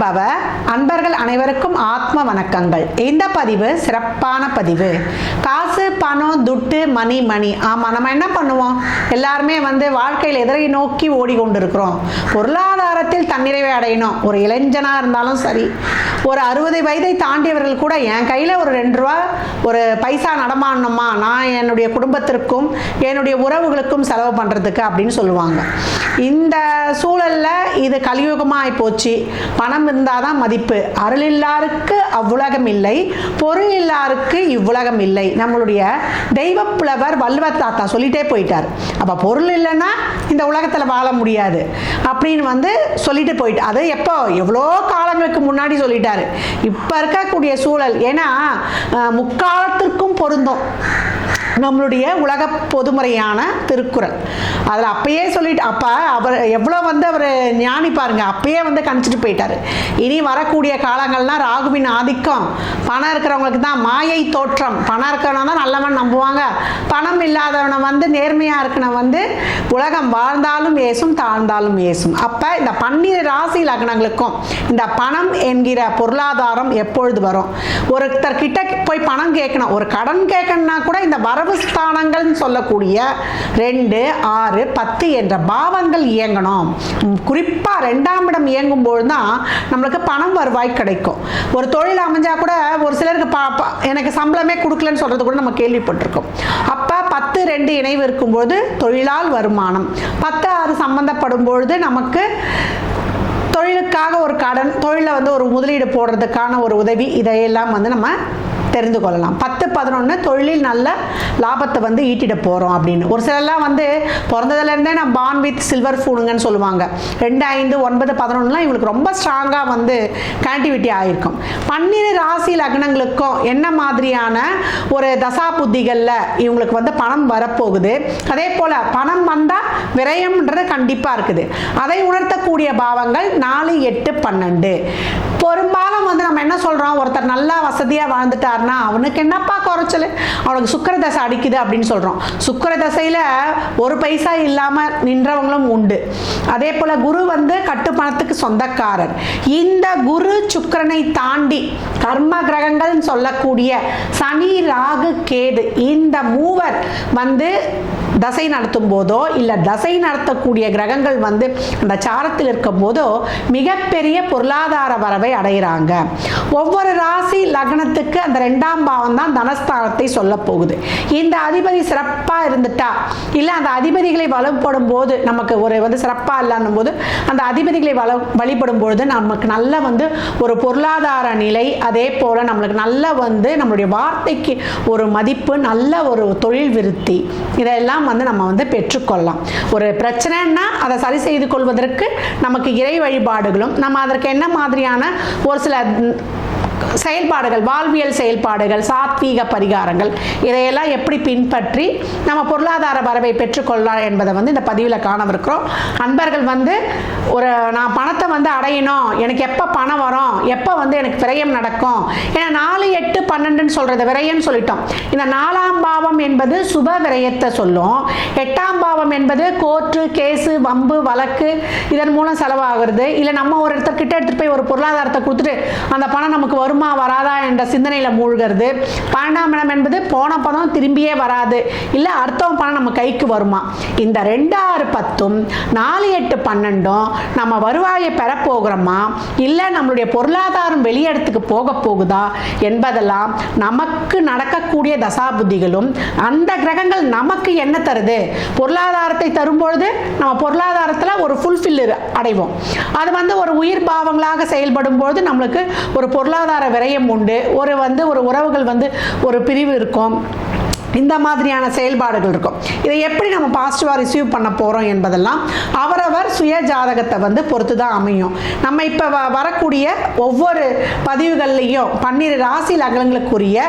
பவ அன்பர்கள் அனைவருக்கும் ஆத்ம வணக்கங்கள். இந்த பதிவு சிறப்பான பதிவு. காசு பணம் துட்டு மணி மணி ஆமாம் நம்ம என்ன பண்ணுவோம்? எல்லாருமே வந்து வாழ்க்கையில் எதிரை நோக்கி ஓடிக்கொண்டிருக்கிறோம். பொருளாதாரத்தில் தன்னிறைவை அடையணும். ஒரு இளைஞனாக இருந்தாலும் சரி. ஒரு அறுபது வயதை தாண்டியவர்கள் கூட என் கையில் ஒரு ரெண்டு ரூபா ஒரு பைசா நடமாடணுமா? நான் என்னுடைய குடும்பத்திற்கும் என்னுடைய உறவுகளுக்கும் செலவு பண்ணுறதுக்கு அப்படின்னு சொல்லுவாங்க. இந்த சூழலில் இது கலியுகமாக போச்சு. பணம் இருந்தால் தான் மதிப்பு. அருள் இல்லாருக்கு அவ்வுலகம் இல்லை. பொருள் இல்லாருக்கு இவ்வுலகம் இல்லை. நம்மளுடைய தெய்வப்புலவர் வள்ளுவர் தாத்தா சொல்லிட்டே போயிட்டார். அப்போ பொருள் இல்லைன்னா இந்த உலகத்தில் வாழ முடியாது. அப்படின்னு வந்து சொல்லிட்டு போயிட்டு அது எப்போ? எவ்வளோ காலங்களுக்கு முன்னாடி சொல்லிட்டாரு. இப்போ இருக்கக்கூடிய சூழல். ஏன்னா முக்காலத்திற்கும் பொருந்தும். நம்மளுடைய உலக பொதுமுறையான திருக்குறள். அதில் அப்பயே சொல்லிட்டு அப்போ அவர் எவ்வளோ வந்து அவர் ஞானி பாருங்க அப்பயே வந்து கணிச்சிட்டு போயிட்டார். இனி வரக்கூடிய காலங்கள்லாம் ராகுவின் ஆதிக்கம் பணம் இருக்கிறவங்களுக்கு தான் மாயை தோற்றம். பணம் இருக்கிறவன தான் நல்லவன் நம்புவாங்க. பணம் இல்லாதவனை வந்து நேர்மையாக இருக்கணும் வந்து உலகம் வாழ்ந்தாலும் ஏசும் தாழ்ந்தாலும் ஏசும். அப்போ இந்த பன்னிரு ராசி லக்னங்களுக்கும் இந்த பணம் என்கிற பொருளாதாரம் எப்பொழுது வரும்? ஒருத்தர் கிட்ட போய் பணம் கேட்கணும். ஒரு கடன் கேட்கணும்னா கூட இந்த வர ஸ்தானங்கள்னு சொல்லக்கூடிய ரெண்டு ஆறு பத்து என்ற பாவங்கள் இயங்கணும். குறிப்பாக ரெண்டாம் இடம் இயங்கும் பொழுது தான் நம்மளுக்கு பணம் வருவாய் கிடைக்கும். ஒரு தொழில் அமைஞ்சால் கூட ஒரு சிலருக்கு பா எனக்கு சம்பளமே கொடுக்கலன்னு சொல்கிறது கூட நம்ம கேள்விப்பட்டிருக்கோம். அப்போ பத்து ரெண்டு இணைவு இருக்கும்போது தொழிலால் வருமானம். பத்து ஆறு சம்மந்தப்படும் பொழுது நமக்கு தொழிலுக்காக ஒரு கடன் தொழிலில் வந்து ஒரு முதலீடு போடுறதுக்கான ஒரு உதவி இதையெல்லாம் வந்து நம்ம தெரிந்து கொள்ளலாம் பத்து பதினொன்று தொழிலில் நல்ல லாபத்தை வந்து ஈட்டிட போகிறோம் அப்படின்னு. ஒரு சிலர்லாம் வந்து பிறந்ததுலேருந்தே நான் பான் வித் சில்வர் ஃபூனுங்கன்னு சொல்லுவாங்க. ரெண்டு ஐந்து ஒன்பது பதினொன்றுலாம் இவங்களுக்கு ரொம்ப ஸ்ட்ராங்காக வந்து கனெக்டிவிட்டி ஆகிருக்கும் பன்னிரு ராசி லக்னங்களுக்கும் என்ன மாதிரியான ஒரு தசா புத்திகளில் இவங்களுக்கு வந்து பணம் வரப்போகுது? அதே போல் பணம் வந்தால் விரயம்ன்றது கண்டிப்பாக இருக்குது. அதை உணர்த்தக்கூடிய பாவங்கள் நாலு எட்டு பன்னெண்டு. பெரும்பாலும் வந்து நம்ம என்ன சொல்கிறோம் ஒருத்தர் நல்லா வசதியாக வாழ்ந்துட்டாருன்னா அவனுக்கு என்னப்பா குறைச்சல்? அவனுக்கு சுக்கர தசை அடிக்குது அப்படின்னு சொல்கிறோம் சுக்கிர தசையில் ஒரு பைசா இல்லாமல் நின்றவங்களும் உண்டு. அதே போல் குரு வந்து கட்டுப்பணத்துக்கு சொந்தக்காரர். இந்த குரு சுக்கரனை தாண்டி கர்ம கிரகங்கள்னு சொல்லக்கூடிய சனி ராகு கேது இந்த மூவர் வந்து தசை நடத்தும் போதோ இல்லை தசை நடத்தக்கூடிய கிரகங்கள் வந்து அந்த சாரத்தில் இருக்கும் போதோ மிகப்பெரிய பொருளாதார வரவை அடைகிறாங்க ஒவ்வொரு ராசி லக்னத்துக்கு அந்த ரெண்டாம் பாவம் தான் தனஸ்தானத்தை சொல்ல போகுது. இந்த அதிபதி சிறப்பாக இருந்துட்டா? இல்லை அந்த அதிபதிகளை வலுப்படும் போது நமக்கு ஒரு வந்து சிறப்பாக இல்லைன்னும் போது அந்த அதிபதிகளை வள வழிபடும் பொழுது நமக்கு நல்ல வந்து ஒரு பொருளாதார நிலை அதே போல் நம்மளுக்கு நல்ல வந்து நம்மளுடைய வார்த்தைக்கு ஒரு மதிப்பு நல்ல ஒரு தொழில் விருத்தி இதெல்லாம் வந்து நம்ம வந்து பெற்றுக்கொள்ளலாம். ஒரு பிரச்சனைன்னா அதை சரி செய்து கொள்வதற்கு நமக்கு இறை வழிபாடுகளும் நம்ம அதற்கு என்ன மாதிரியான ஒரு சில செயல்பாடுகள் வாழ்வியல் செயல்பாடுகள் சாத்வீக பரிகாரங்கள் இதையெல்லாம் எப்படி பின்பற்றி நம்ம பொருளாதார வரவை பெற்றுக்கொள்ளலாம் என்பதை வந்து இந்த பதிவில் காணவிருக்கிறோம். அன்பர்கள் வந்து ஒரு நான் பணத்தை வந்து அடையணும் எனக்கு எப்போ பணம் வரும் எப்போ வந்து எனக்கு விரயம் நடக்கும்? ஏன்னா நாலு எட்டு பன்னெண்டுன்னு சொல்கிறது விரயம்னு சொல்லிட்டோம். இந்த நாலாம் பாவம் என்பது சுப விரயத்தை சொல்லும். எட்டாம் பாவம் என்பது கோர்ட்டு கேஸு வம்பு வழக்கு இதன் மூலம் செலவாகிறது. இல்லை நம்ம ஒரு இடத்த கிட்ட எடுத்துகிட்டு போய் ஒரு பொருளாதாரத்தை கொடுத்துட்டு அந்த பணம் நமக்கு வருமா வராதா என்ற சிந்தனையில் மூழ்கிறது. பன்னெண்டாம் இடம் என்பது போன பதம் திரும்பியே வராது. இல்லை அடுத்தவன் பணம் நம்ம கைக்கு வருமா? இந்த ரெண்டு ஆறு பத்தும் நாலு எட்டு பன்னெண்டும் நம்ம வருவாயை பெறப்போகிறோமா இல்லை நம்மளுடைய பொருளாதாரம் வெளியிடத்துக்கு போக போகுதா? என்பதெல்லாம் நமக்கு நடக்கக்கூடிய தசாபுத்திகளும் அந்த கிரகங்கள் நமக்கு என்ன தருது? பொருளாதாரத்தை தரும்பொழுது நம்ம பொருளாதாரத்தில் ஒரு ஃபுல்ஃபில் அடைவோம். அது வந்து ஒரு உயிர் பாவங்களாக செயல்படும் பொழுது நம்மளுக்கு ஒரு பொருளாதார விரயம் உண்டு. ஒரு வந்து ஒரு உறவுகள் வந்து ஒரு பிரிவு இருக்கும். இந்த மாதிரியான செயல்பாடுகள் இருக்கும். இதை எப்படி நம்ம பாசிட்டிவாக ரிசீவ் பண்ண போகிறோம் என்பதெல்லாம் அவரவர் சுய ஜாதகத்தை வந்து பொறுத்து தான் அமையும். நம்ம இப்போ வ வரக்கூடிய ஒவ்வொரு பதிவுகள்லையும் பன்னிரு ராசி லக்னங்களுக்குரிய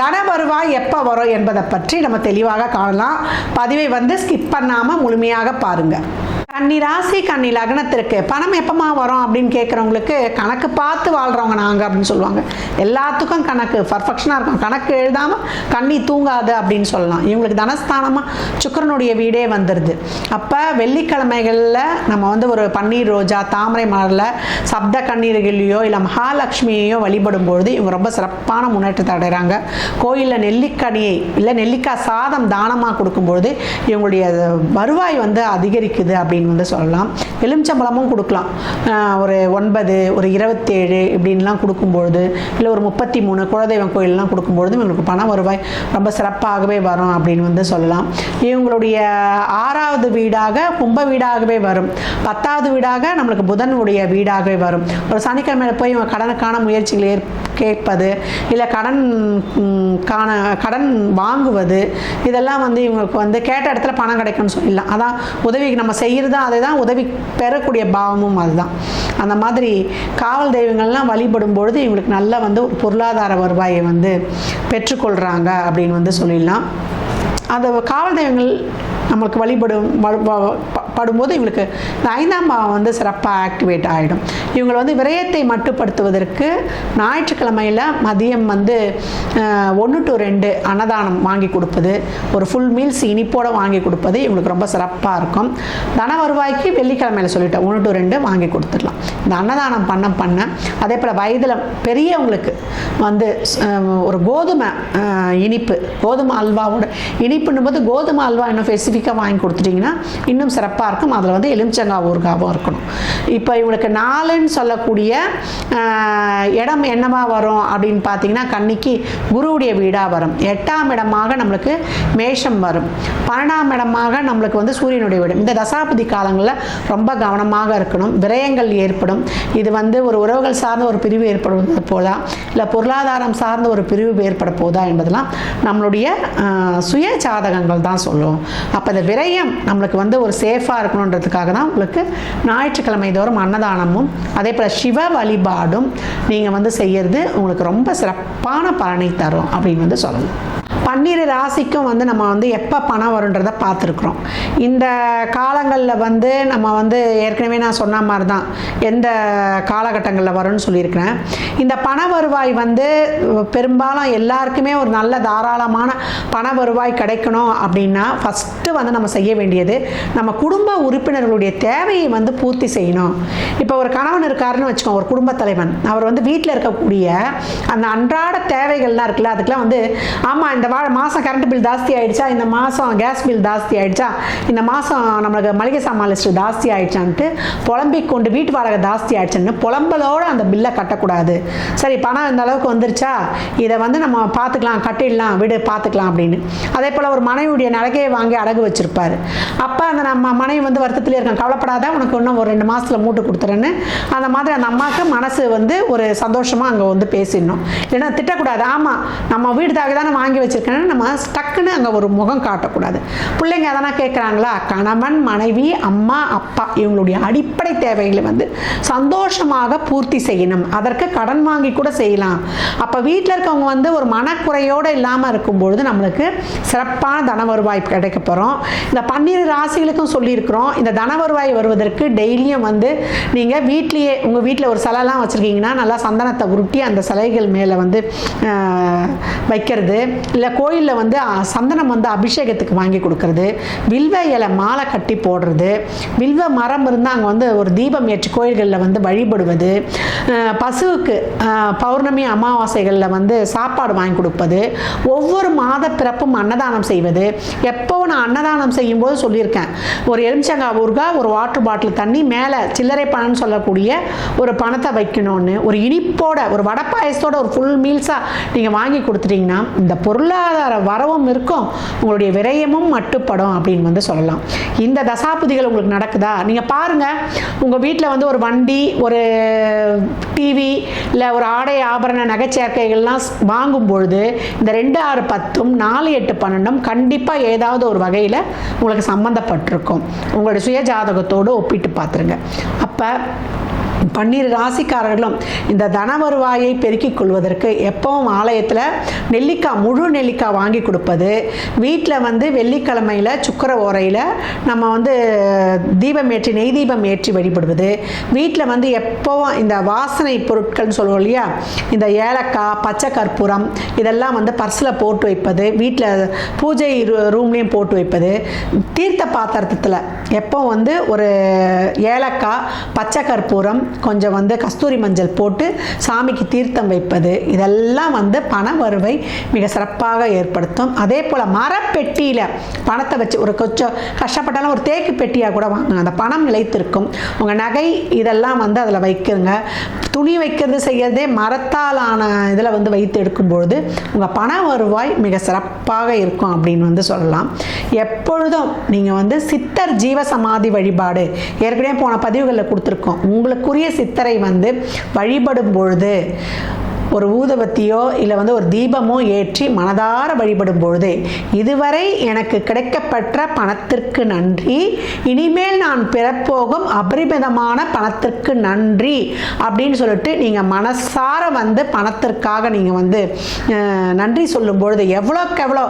தன வருவாய் எப்போ வரும் என்பதை பற்றி நம்ம தெளிவாக காணலாம். பதிவை வந்து ஸ்கிப் பண்ணாமல் முழுமையாக பாருங்கள் கன்னி ராசி கன்னி லக்னத்திற்கு. பணம் எப்பமா வரும் அப்படின்னு கேட்குறவங்களுக்கு கணக்கு பார்த்து வாழ்கிறவங்க நாங்கள் அப்படின்னு சொல்லுவாங்க. எல்லாத்துக்கும் கணக்கு பர்ஃபெக்ஷனாக இருக்கும். கணக்கு எழுதாமல் கண்ணி தூங்காது அப்படின்னு சொல்லலாம். இவங்களுக்கு தனஸ்தானமாக சுக்கரனுடைய வீடே வந்துடுது அப்போ வெள்ளிக்கிழமைகளில் நம்ம வந்து ஒரு பன்னீர் ரோஜா தாமரை மலரில் சப்த கண்ணீர்களையோ இல்லை மகாலட்சுமியையோ வழிபடும் பொழுது இவங்க ரொம்ப சிறப்பான முன்னேற்றத்தை அடைகிறாங்க கோயிலில் நெல்லிக்கனியை இல்லை நெல்லிக்காய் சாதம் தானமாக கொடுக்கும்பொழுது இவங்களுடைய வருவாய் வந்து அதிகரிக்குது அப்படின்னு வந்து சொல்லலாம். எலுமிச்சம்பழமும் கொடுக்கலாம். ஒரு ஒன்பது ஒரு இருபத்தேழு இப்படின்லாம் கொடுக்கும்பொழுது இல்லை ஒரு முப்பத்தி மூணு குலதெய்வம் கோயிலெலாம் கொடுக்கும்பொழுது இவங்களுக்கு பண வருவாய். ரொம்ப சிறப்பாகவே வரும் அப்படின்னு வந்து சொல்லலாம். இவங்களுடைய ஆறாவது வீடாக கும்ப வீடாகவே வரும். பத்தாவது வீடாக நம்மளுக்கு புதனுடைய வீடாகவே வரும். ஒரு சனிக்கிழமையில் போய் இவங்க கடனுக்கான முயற்சிகள் ஏற் கேட்பது இல்லை கடன் காண கடன் வாங்குவது இதெல்லாம் வந்து இவங்களுக்கு வந்து கேட்ட இடத்துல பணம் கிடைக்கும்னு சொல்லிடலாம். அதான் உதவிக்கு நம்ம செய்கிறது அதுதான் உதவி பெறக்கூடிய பாவமும் அதுதான். அந்த மாதிரி காவல் தெய்வங்கள்லாம் வழிபடும் பொழுது இவங்களுக்கு நல்ல வந்து ஒரு பொருளாதார வருவாயை வந்து பெற்றுக்கொள்கிறாங்க அப்படின்னு வந்து சொல்லிடலாம். அந்த காவல் தெய்வங்கள் நம்மளுக்கு வழிபடும் படும்போது இவங்களுக்கு இந்த ஐந்தாம் பாவம் வந்து சிறப்பாக ஆக்டிவேட் ஆகிடும் இவங்களை வந்து விரயத்தை மட்டுப்படுத்துவதற்கு ஞாயிற்றுக்கிழமையில் மதியம் வந்து ஒன்று டு ரெண்டு அன்னதானம் வாங்கி கொடுப்பது ஒரு ஃபுல் மீல்ஸ் இனிப்போடு வாங்கி கொடுப்பது இவங்களுக்கு ரொம்ப சிறப்பாக இருக்கும். தன வருவாய்க்கு வெள்ளிக்கிழமையில் சொல்லிட்டேன் ஒன்று டு ரெண்டு வாங்கி கொடுத்துடலாம். இந்த அன்னதானம் பண்ண பண்ண அதே போல் வயதில் பெரியவங்களுக்கு வந்து ஒரு கோதுமை இனிப்பு கோதுமை அல்வாவோட இனிப்புன்னும் போது கோதுமை அல்வா இன்னும் ஸ்பெசிஃபிக்காக வாங்கி கொடுத்துட்டிங்கன்னா இன்னும் சிறப்பாக இருக்கும் அதில் வந்து எலுமிச்சங்காய் ஊறுகாவும் இருக்கணும். இப்போ இவனுக்கு நாலுன்னு சொல்லக்கூடிய இடம் என்னவா வரும் அப்படின்னு பார்த்தீங்கன்னா கன்னிக்கு குருவுடைய வீடாக வரும். எட்டாம் இடமாக நம்மளுக்கு மேஷம் வரும். பன்னெண்டாம் இடமாக நம்மளுக்கு வந்து சூரியனுடைய வீடு. இந்த தசாபதி காலங்களில் ரொம்ப கவனமாக இருக்கணும். விரயங்கள் ஏற்படும். இது வந்து ஒரு உறவுகள் சார்ந்த ஒரு பிரிவு ஏற்படுவது போதா இல்லை பொருளாதாரம் சார்ந்த ஒரு பிரிவு ஏற்பட போதா என்பதெல்லாம் நம்மளுடைய சுய ஜாதகங்கள் தான் சொல்லும். அப்போ இந்த விரயம் நம்மளுக்கு வந்து ஒரு சேஃபாக இருக்கணுன்றதுக்காக தான் உங்களுக்கு ஞாயிற்றுக்கிழமை தோறும் அன்னதானமும் அதே போல் சிவ வழிபாடும் நீங்கள் வந்து செய்யறது உங்களுக்கு ரொம்ப சிறப்பான பலனை தரும் அப்படின்னு வந்து சொல்லலாம் பன்னிரு ராசிக்கும் வந்து நம்ம வந்து எப்போ பணம் வருன்றதை பார்த்துருக்குறோம். இந்த காலங்களில் வந்து நம்ம வந்து ஏற்கனவே நான் சொன்ன மாதிரி தான் எந்த காலகட்டங்களில் வரும்னு சொல்லியிருக்கிறேன். இந்த பண வருவாய் வந்து பெரும்பாலும் எல்லாருக்குமே ஒரு நல்ல தாராளமான பண வருவாய் கிடைக்கணும் அப்படின்னா ஃபஸ்ட்டு வந்து நம்ம செய்ய வேண்டியது நம்ம குடும்ப உறுப்பினர்களுடைய தேவையை வந்து பூர்த்தி செய்யணும். இப்போ ஒரு கணவன் இருக்காருன்னு வச்சுக்கோங்க ஒரு குடும்பத் தலைவன். அவர் வந்து வீட்டில் இருக்கக்கூடிய அந்த அன்றாட தேவைகள்லாம் இருக்குல்ல அதுக்கெலாம் வந்து ஆமாம் இந்த வா மாதம் கரண்ட் பில் ஜாஸ்தி ஆயிடுச்சா? இந்த மாதம் கேஸ் பில் ஜாஸ்தி ஆயிடுச்சா? இந்த மாதம் நம்மளுக்கு மளிகை சாமான் ஜாஸ்தி ஆயிடுச்சான்ட்டு புலம்பிக் கொண்டு வீட்டு வாடகை ஜாஸ்தி ஆயிடுச்சுன்னு புலம்பலோடு அந்த பில்லை கட்டக்கூடாது. சரி பணம் இந்த அளவுக்கு வந்துருச்சா? இதை வந்து நம்ம பார்த்துக்கலாம் கட்டிடலாம் விடு பார்த்துக்கலாம் அப்படின்னு. அதே போல் ஒரு மனைவியுடைய நகையை வாங்கி அடகு வச்சிருப்பார். அப்போ அந்த நம்ம மனைவி வந்து வருத்தத்திலே இருக்கேன். கவலைப்படாத உனக்கு இன்னும் ஒரு ரெண்டு மாதத்தில் மூட்டு கொடுத்துறேன்னு. அந்த மாதிரி அந்த அம்மாவுக்கு மனசு வந்து ஒரு சந்தோஷமாக அங்கே வந்து பேசிடணும். ஏன்னா திட்டக்கூடாது. ஆமாம் நம்ம வீடு தாக்கி தானே வாங்கி வச்சு வச்சுருக்கேன்னா நம்ம டக்குன்னு அங்கே ஒரு முகம் காட்டக்கூடாது. பிள்ளைங்க அதெல்லாம் கேட்குறாங்களா கணவன் மனைவி அம்மா அப்பா இவங்களுடைய அடிப்படை தேவைகளை வந்து சந்தோஷமாக பூர்த்தி செய்யணும். அதற்கு கடன் வாங்கி கூட செய்யலாம். அப்போ வீட்டில் இருக்கவங்க வந்து ஒரு மனக்குறையோடு இல்லாமல் இருக்கும்பொழுது நம்மளுக்கு சிறப்பான தன வருவாய் கிடைக்க போகிறோம் இந்த பன்னிரு ராசிகளுக்கும் சொல்லியிருக்கிறோம். இந்த தன வருவாய் வருவதற்கு டெய்லியும் வந்து நீங்கள் வீட்லேயே உங்கள் வீட்டில் ஒரு சிலைலாம் வச்சுருக்கீங்கன்னா நல்லா சந்தனத்தை உருட்டி அந்த சிலைகள் மேலே வந்து ஆஹ், வைக்கிறது. இல்லை கோயிலில் வந்து சந்தனம் வந்து அபிஷேகத்துக்கு வாங்கி கொடுக்கறது. வில்வ இலை மாலை கட்டி போடுறது. வில்வ மரம் இருந்தால் அங்கே வந்து ஒரு தீபம் ஏற்றி கோயில்களில் வந்து வழிபடுவது. பசுவுக்கு பௌர்ணமி அமாவாசைகளில் வந்து சாப்பாடு வாங்கி கொடுப்பது. ஒவ்வொரு மாத பிறப்பும் அன்னதானம் செய்வது. எப்போ நான் அன்னதானம் செய்யும்போது சொல்லியிருக்கேன். ஒரு எலுமிச்சங்காய் ஊறுகா ஒரு வாட்டர் பாட்டில் தண்ணி மேலே சில்லறை பணம்னு சொல்லக்கூடிய ஒரு பணத்தை வைக்கணும்னு ஒரு இனிப்போட ஒரு வடப்பாயசத்தோட ஒரு ஃபுல் மீல்ஸாக நீங்கள் வாங்கி கொடுத்துட்டீங்கன்னா இந்த பொருளாதார வரவும் இருக்கும் உங்களுடைய விரயமும் மட்டுப்படும் அப்படின்னு வந்து சொல்லலாம். இந்த தசாபுதிகள் உங்களுக்கு நடக்குதா? நீங்கள் பாருங்கள் உங்கள் வீட்டில் வந்து ஒரு வண்டி ஒரு டிவி இல்லை ஒரு ஆடை ஆபரண நகைச்சேர்க்கைகள்லாம் வாங்கும் பொழுது இந்த ரெண்டு ஆறு பத்தும் நாலு எட்டு பன்னெண்டும் கண்டிப்பாக ஏதாவது ஒரு வகையில் உங்களுக்கு சம்மந்தப்பட்டிருக்கும் உங்களுடைய சுய ஜாதகத்தோடு ஒப்பிட்டு பார்த்துருங்க. அப்போ பன்னிரு ராசிக்காரர்களும் இந்த தன வருவாயை பெருக்கிக் கொள்வதற்கு எப்பவும் ஆலயத்தில் நெல்லிக்காய் முழு நெல்லிக்காய் வாங்கி கொடுப்பது. வீட்டில் வந்து வெள்ளிக்கிழமையில் சுக்கர ஓரையில் நம்ம வந்து தீபம் ஏற்றி நெய் தீபம் ஏற்றி வழிபடுவது. வீட்டில் வந்து எப்போவும் இந்த வாசனை பொருட்கள்னு சொல்லுவோம் இல்லையா? இந்த ஏலக்காய் பச்சை கற்பூரம் இதெல்லாம் வந்து பர்ஸில் போட்டு வைப்பது. வீட்டில் பூஜை ரூ- ரூம்லேயும் போட்டு வைப்பது. தீர்த்த பாத்திரத்தில் எப்போ வந்து ஒரு ஏலக்காய் பச்சை கற்பூரம் கொஞ்சம் வந்து கஸ்தூரி மஞ்சள் போட்டு சாமிக்கு தீர்த்தம் வைப்பது இதெல்லாம் வந்து பண வருவை மிக சிறப்பாக ஏற்படுத்தும். அதே போல் மரப்பெட்டியில் பணத்தை வச்சு ஒரு கொஞ்சம் கஷ்டப்பட்டாலும் ஒரு தேக்கு பெட்டியாக கூட வாங்குங்க. அந்த பணம் நிலைத்திருக்கும். உங்கள் நகை இதெல்லாம் வந்து அதில் வைக்குங்க. துணி வைக்கிறது செய்யறதே மரத்தாலான இதில் வந்து வைத்து எடுக்கும்பொழுது உங்கள் பண வருவாய் மிக சிறப்பாக இருக்கும் அப்படின்னு வந்து சொல்லலாம். எப்பொழுதும் நீங்கள் வந்து சித்தர் ஜீவ சமாதி வழிபாடு ஏற்கனவே போன பதிவுகளில் கொடுத்துருக்கோம். உங்களுக்குரிய சித்தரை வந்து வழிபடும் பொழுது ஒரு ஊதுபத்தியோ இல்லை வந்து ஒரு தீபமோ ஏற்றி மனதார வழிபடும் பொழுது இதுவரை எனக்கு கிடைக்கப்பெற்ற பணத்திற்கு நன்றி. இனிமேல் நான் பெறப்போகும் அபரிமிதமான பணத்திற்கு நன்றி அப்படின்னு சொல்லிட்டு நீங்கள் மனசார வந்து பணத்திற்காக நீங்கள் வந்து நன்றி சொல்லும் பொழுது எவ்வளோக்கு எவ்வளோ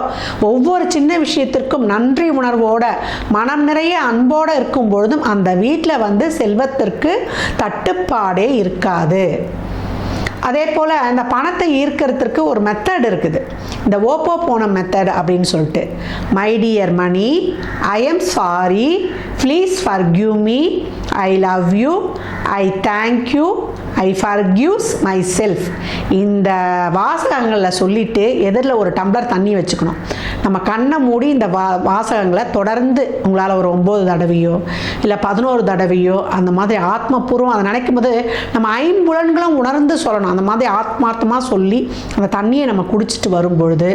ஒவ்வொரு சின்ன விஷயத்திற்கும் நன்றி உணர்வோட மனம் நிறைய அன்போடு இருக்கும் பொழுதும் அந்த வீட்டில் வந்து செல்வத்திற்கு தட்டுப்பாடே இருக்காது. அதே போல் இந்த பணத்தை ஈர்க்கிறதுக்கு ஒரு மெத்தட் இருக்குது. இந்த ஓப்போ போன மெத்தட் அப்படின்னு சொல்லிட்டு. My dear money I am sorry please forgive me I love you I thank you I forgive myself இந்த வாசகங்களில் சொல்லிவிட்டு எதிரில் ஒரு டம்ளர் தண்ணி வச்சுக்கணும். நம்ம கண்ணை மூடி இந்த வா வாசகங்களை தொடர்ந்து உங்களால் ஒரு ஒம்பது தடவையோ இல்லை பதினோரு தடவையோ அந்த மாதிரி ஆத்மபூர்வம் அதை நினைக்கும் போது நம்ம ஐம்புலன்களும் உணர்ந்து சொல்லணும். அந்த மாதிரி ஆத்மார்த்தமாக சொல்லி அந்த தண்ணியை நம்ம குடிச்சிட்டு வரும்பொழுது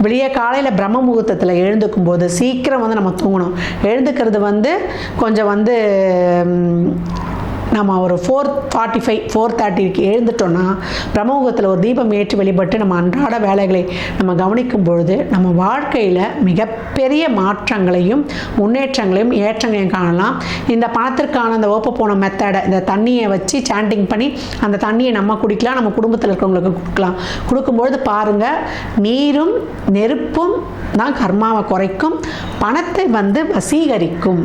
வெளியே காலையில் பிரம்ம முகூர்த்தத்தில் எழுந்துக்கும் போது சீக்கிரம் வந்து நம்ம தூங்கணும். எழுந்துக்கிறது வந்து கொஞ்சம் வந்து நம்ம ஒரு ஃபோர் ஃபார்ட்டி ஃபைவ் ஃபோர் தேர்ட்டிக்கு எழுந்துட்டோன்னா பிரம்மமுகத்தில் ஒரு தீபம் ஏற்றி வழிபட்டு நம்ம அன்றாட வேலைகளை நம்ம கவனிக்கும் பொழுது நம்ம வாழ்க்கையில் மிகப்பெரிய மாற்றங்களையும் முன்னேற்றங்களையும் ஏற்றங்களையும் காணலாம். இந்த பணத்திற்கான அந்த ஓப்ப போன மெத்தடை இந்த தண்ணியை வச்சு சாண்டிங் பண்ணி அந்த தண்ணியை நம்ம குடிக்கலாம் நம்ம குடும்பத்தில் இருக்கிறவங்களுக்கு கொடுக்கலாம். கொடுக்கும்பொழுது பாருங்கள் நீரும் நெருப்பும் தான் கர்மாவை குறைக்கும் பணத்தை வந்து வசீகரிக்கும்.